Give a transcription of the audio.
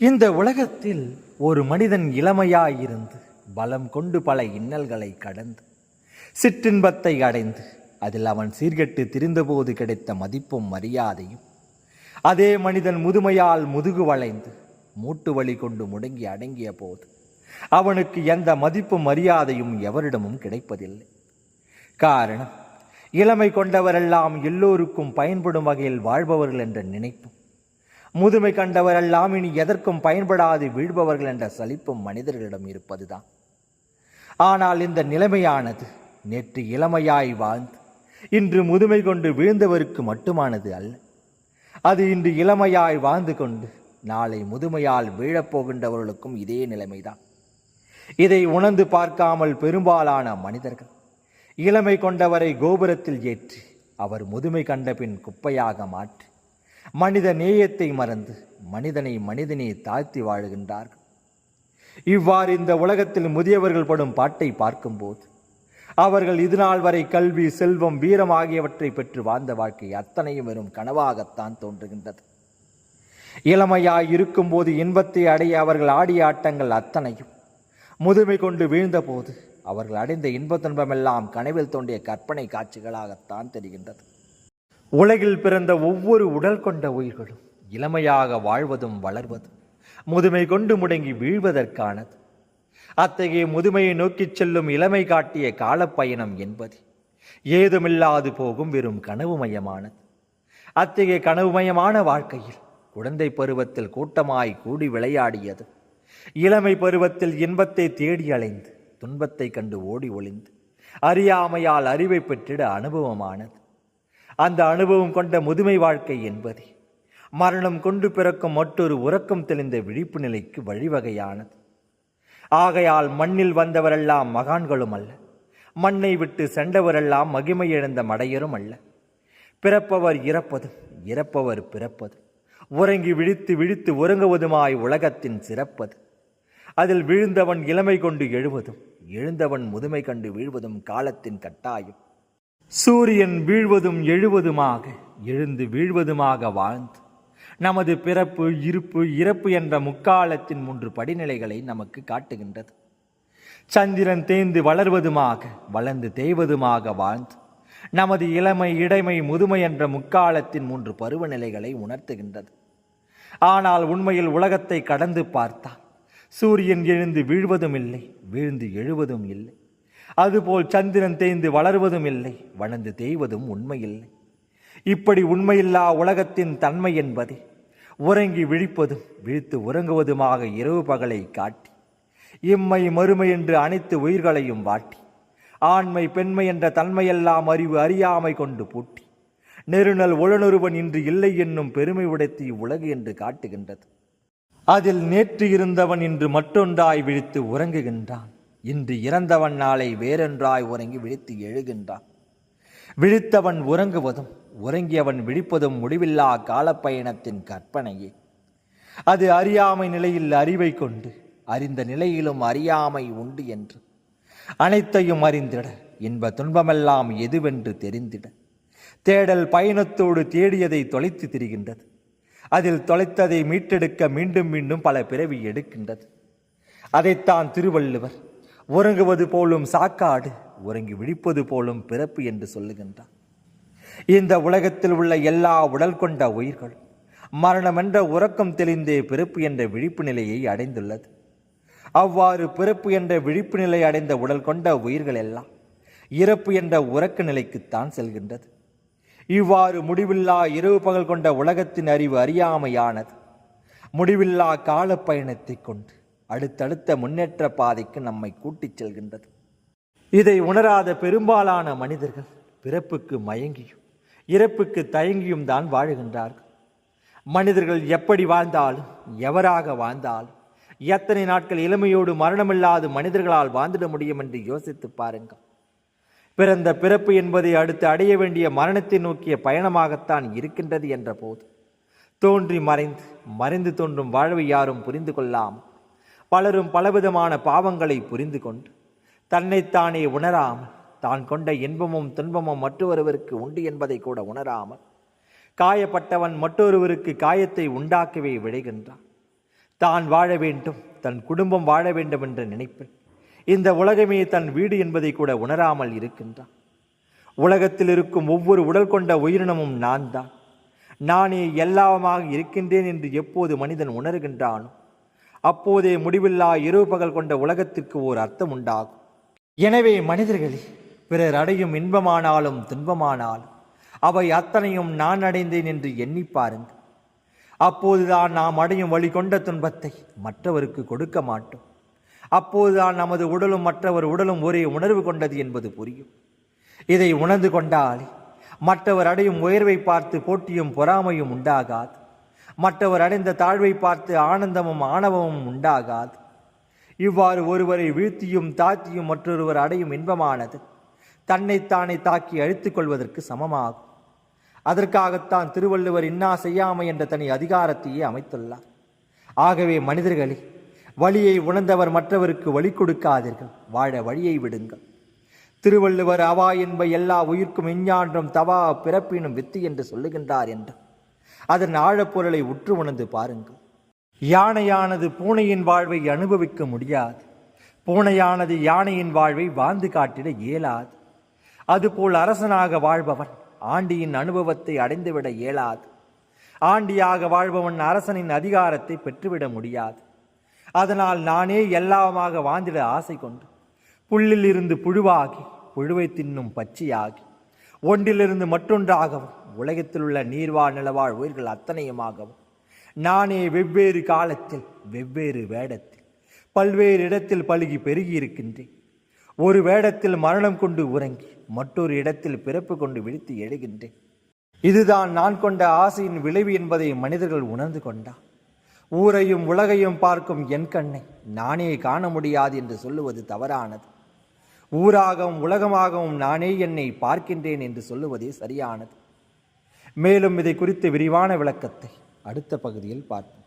இந்த உலகத்தில் ஒரு மனிதன் இளமையாயிருந்து பலம் கொண்டு பல இன்னல்களை கடந்து சிற்றின்பத்தை அடைந்து அதில் அவன் சீர்கெட்டு திரிந்தபோது கிடைத்த மதிப்பும் மரியாதையும் அதே மனிதன் முதுமையால் முதுகு வளைந்து மூட்டு வலி கொண்டு முடங்கி அடங்கிய போது அவனுக்கு எந்த மதிப்பும் மரியாதையும் எவரிடமும் கிடைப்பதில்லை. காரணம் இளமை கொண்டவரெல்லாம் எல்லோருக்கும் பயன்படும் வகையில் வாழ்பவர்கள் என்ற நினைப்பும் முதுமை கண்டவரெல்லாம் இனி எதற்கும் பயன்படாது வீழ்பவர்கள் என்ற சலிப்பும் மனிதர்களிடம் இருப்பதுதான். ஆனால் இந்த நிலைமையானது நேற்று இளமையாய் வாழ்ந்து இன்று முதுமை கொண்டு வீழ்ந்தவருக்கு மட்டுமானது அல்ல. அது இன்று இளமையாய் வாழ்ந்து கொண்டு நாளை முதுமையால் வீழப்போகின்றவர்களுக்கும் இதே நிலைமைதான். இதை உணர்ந்து பார்க்காமல் பெரும்பாலான மனிதர்கள் இளமை கொண்டவரை கோபுரத்தில் ஏற்றி அவர் முதுமை கண்டபின் குப்பையாக மாற்றி மனித நேயத்தை மறந்து மனிதனை மனிதனே தாழ்த்தி வாழுகின்றார்கள். இவ்வாறு இந்த உலகத்தில் முதியவர்கள் படும் பாட்டை பார்க்கும்போது அவர்கள் இதுநாள் வரை கல்வி செல்வம் வீரம் ஆகியவற்றை பெற்று வாழ்ந்த வாழ்க்கை அத்தனையும் வெறும் கனவாகத்தான் தோன்றுகின்றது. இளமையாய் இருக்கும்போது இன்பத்தை அடைய அவர்கள் ஆடிய ஆட்டங்கள் அத்தனையும் முதுமை கொண்டு வீழ்ந்தபோது அவர்கள் அடைந்த இன்ப துன்பமெல்லாம் கனவில் தோண்டிய கற்பனை காட்சிகளாகத்தான் தெரிகின்றது. உலகில் பிறந்த ஒவ்வொரு உடல் கொண்ட உயிர்களும் இளமையாக வாழ்வதும் வளர்வதும் முதுமை கொண்டு முடங்கி வீழ்வதற்கானது. அத்தகைய முதுமையை நோக்கிச் செல்லும் இளமை காட்டிய காலப்பயணம் என்பது ஏதுமில்லாது போகும் வெறும் கனவுமயமானது. அத்தகைய கனவுமயமான வாழ்க்கையில் குழந்தை பருவத்தில் கூட்டமாய் கூடி விளையாடியது. இளமை பருவத்தில் இன்பத்தை தேடி அலைந்து துன்பத்தை கண்டு ஓடி ஒளிந்து அறியாமையால் அறிவை பெற்றிட அனுபவமானது. அந்த அனுபவம் கொண்ட முதுமை வாழ்க்கை என்பது. மரணம் கொண்டு பிறக்கும் மற்றொரு உறக்கம் தெளிந்த விழிப்பு நிலைக்கு வழிவகையானது. ஆகையால் மண்ணில் வந்தவரெல்லாம் மகான்களும் அல்ல. மண்ணை விட்டு சென்றவரெல்லாம் மகிமை இழந்த மடையரும் அல்ல. பிறப்பவர் இறப்பதும் இறப்பவர் பிறப்பதும். உறங்கி விழித்து விழித்து உறங்குவதுமாய் உலகத்தின் சிறப்பது. அதில் விழுந்தவன் இளமை கொண்டு எழுவதும் எழுந்தவன் முதுமை கண்டு வீழ்வதும் காலத்தின் கட்டாயம். சூரியன் வீழ்வதும் எழுவதுமாக எழுந்து வீழ்வதுமாக வாழ்ந்து நமது பிறப்பு இருப்பு இறப்பு என்ற முக்காலத்தின் மூன்று படிநிலைகளை நமக்கு காட்டுகின்றது. சந்திரன் தேய்ந்து வளர்வதுமாக வளர்ந்து தேய்வதுமாக வாழ்ந்து நமது இளமை இடைமை முதுமை என்ற முக்காலத்தின் மூன்று பருவநிலைகளை உணர்த்துகின்றது. ஆனால் உண்மையில் உலகத்தை கடந்து பார்த்தால் சூரியன் எழுந்து வீழ்வதும் இல்லை வீழ்ந்து எழுவதும் இல்லை. அதுபோல் சந்திரன் தேய்ந்து வளர்வதும் இல்லை வளர்ந்து தேய்வதும் உண்மையில்லை. இப்படி உண்மையில்லா உலகத்தின் தன்மை என்பது உறங்கி விழிப்பதும் விழித்து உறங்குவதுமாக இரவு பகலை காட்டி இம்மை மறுமை என்று அனைத்து உயிர்களையும் வாட்டி ஆண்மை பெண்மை என்ற தன்மையெல்லாம் அறிவு அறியாமை கொண்டு பூட்டி நெருநல் உளனொருவன் இன்று இல்லை என்னும் பெருமை உடைத்து இவ்வுலகு என்று காட்டுகின்றது. அதில் நேற்று இருந்தவன் இன்று மற்றொன்றாய் விழித்து உறங்குகின்றான். இன்று இறந்தவன் நாளை வேறொன்றாய் உறங்கி விழித்து எழுகின்றான். விழித்தவன் உறங்குவதும் உறங்கியவன் விழிப்பதும் முடிவில்லா காலப்பயணத்தின் கற்பனையே. அது அறியாமை நிலையில் அறிவை கொண்டு அறிந்த நிலையிலும் அறியாமை உண்டு என்று. அனைத்தையும் அறிந்திட இன்ப துன்பமெல்லாம் எதுவென்று தெரிந்திட. தேடல் பயணத்தோடு தேடியதை தொலைத்து திரிகின்றது. அதில் தொலைத்ததை மீட்டெடுக்க மீண்டும் மீண்டும் பல பிறவி எடுக்கின்றது. அதைத்தான் திருவள்ளுவர் உறங்குவது போலும் சாக்காடு உறங்கி விழிப்பது போலும் பிறப்பு என்று சொல்லுகின்றார் இந்த உலகத்தில் உள்ள எல்லா உடல் கொண்ட உயிர்கள் மரணம் என்ற உறக்கம் தெளிந்தே பிறப்பு என்ற விழிப்பு நிலையை அடைந்துள்ளது. அவ்வாறு பிறப்பு என்ற விழிப்பு நிலை அடைந்த உடல் கொண்ட உயிர்கள் எல்லாம் இறப்பு என்ற உறக்க நிலைக்குத்தான் செல்கின்றது. இவ்வாறு முடிவில்லா இரவு பகல் கொண்ட உலகத்தின் அறிவு அறியாமையானது முடிவில்லா கால பயணத்தை கொண்டு அடுத்தடுத்த முன்னேற்ற பாதைக்கு நம்மை கூட்டிச் செல்கின்றது. இதை உணராத பெரும்பாலான மனிதர்கள் பிறப்புக்கு மயங்கியும் இறப்புக்கு தயங்கியும் தான் வாழுகின்றார்கள். மனிதர்கள் எப்படி வாழ்ந்தாலும் எவராக வாழ்ந்தாலும் எத்தனை நாட்கள் இளமையோடு மரணமில்லாது மனிதர்களால் வாழ்ந்திட முடியும் என்று யோசித்து பாருங்கள். பிறந்த பிறப்பு என்பதை அடுத்து அடைய வேண்டிய மரணத்தை நோக்கிய பயணமாகத்தான் இருக்கின்றது என்ற போது தோன்றி மறைந்து மறைந்து தோன்றும் வாழ்வை யாரும் புரிந்து கொள்ளாமல் பலரும் பலவிதமான பாவங்களை புரிந்து கொண்டு தன்னைத்தானே உணராமல் தான் கொண்ட இன்பமும் துன்பமும் மற்றொருவருக்கு உண்டு என்பதை கூட உணராமல் காயப்பட்டவன் மற்றொருவருக்கு காயத்தை உண்டாக்கவே விழைகின்றான். தான் வாழ வேண்டும் தன் குடும்பம் வாழ வேண்டும் என்ற நினைப்பில் இந்த உலகமே தன் வீடு என்பதை கூட உணராமல் இருக்கின்றான். உலகத்தில் இருக்கும் ஒவ்வொரு உடல் கொண்ட உயிரினமும் நான் தான் நானே எல்லாமாக இருக்கின்றேன் என்று எப்போது மனிதன் உணர்கின்றானோ அப்போதே முடிவில்லா இரவு பகல் கொண்ட உலகத்திற்கு ஓர் அர்த்தம் உண்டாகும் எனவே மனிதர்களே பிறர் அடையும் இன்பமானாலும் துன்பமானாலும் அவை அத்தனையும் நான் அடைந்தேன் என்று எண்ணி பாருங்கள். அப்போதுதான் நாம் அடையும் வழி கொண்ட துன்பத்தை மற்றவருக்கு கொடுக்க மாட்டோம். அப்போதுதான் நமது உடலும் மற்றவர் உடலும் ஒரே உணர்வு கொண்டது என்பது புரியும். இதை உணர்ந்து கொண்டாலே மற்றவர் அடையும் உயர்வை பார்த்து போட்டியும் பொறாமையும் உண்டாகாது. மற்றவர் அடைந்த தாழ்வை பார்த்து ஆனந்தமும் ஆணவமும் உண்டாகாது. இவ்வாறு ஒருவரை வீழ்த்தியும் தாழ்த்தியும் மற்றொருவர் அடையும் இன்பமானது தன்னைத்தானே தாக்கி அழித்துக் கொள்வதற்கு சமமாகும். அதற்காகத்தான் திருவள்ளுவர் இன்னா செய்யாமை என்ற தனி அதிகாரத்தையே அமைத்துள்ளார். ஆகவே மனிதர்களே வழியை உணர்ந்தவர் மற்றவருக்கு வழி கொடுக்காதீர்கள். வாழ வழியை விடுங்கள். திருவள்ளுவர் அவா என்ப எல்லா உயிர்க்கும் விஞ்ஞான்றும் தவா பிறப்பினும் வித்து என்று சொல்லுகின்றார் என்று. அதன் ஆழப்பொருளை உற்று உணர்ந்து பாருங்கள். யானையானது பூனையின் வாழ்வை அனுபவிக்க முடியாது. பூனையானது யானையின் வாழ்வை வாழ்ந்து காட்டிட இயலாது. அதுபோல் அரசனாக வாழ்பவன் ஆண்டியின் அனுபவத்தை அடைந்துவிட இயலாது. ஆண்டியாக வாழ்பவன் அரசனின் அதிகாரத்தை பெற்றுவிட முடியாது. அதனால் நானே எல்லாமாக வாழ்ந்திட ஆசை கொண்டு புல்லில் இருந்து புழுவாகி புழுவை தின்னும் பச்சியாகி ஒன்றிலிருந்து மற்றொன்றாகவும் உலகத்தில் உள்ள நீர்வாழ் நிலவாழ் உயிர்கள் அத்தனையுமாகவும் நானே வெவ்வேறு காலத்தில் வெவ்வேறு வேடத்தில் பல்வேறு இடத்தில் பழுகி பெருகி இருக்கின்றேன் ஒரு வேடத்தில் மரணம் கொண்டு உறங்கி மற்றொரு இடத்தில் பிறப்பு கொண்டு விழித்து எழுகின்றேன். இதுதான் நான் கொண்ட ஆசையின் விளைவு என்பதை மனிதர்கள் உணர்ந்து கொண்டார் ஊரையும் உலகையும் பார்க்கும் என் கண்ணை நானே காண முடியாது என்று சொல்லுவது தவறானது. ஊராகவும் உலகமாகவும் நானே என்னை பார்க்கின்றேன் என்று சொல்லுவதே சரியானது. மேலும் இதை குறித்து விரிவான விளக்கத்தை அடுத்த பகுதியில் பார்ப்போம்.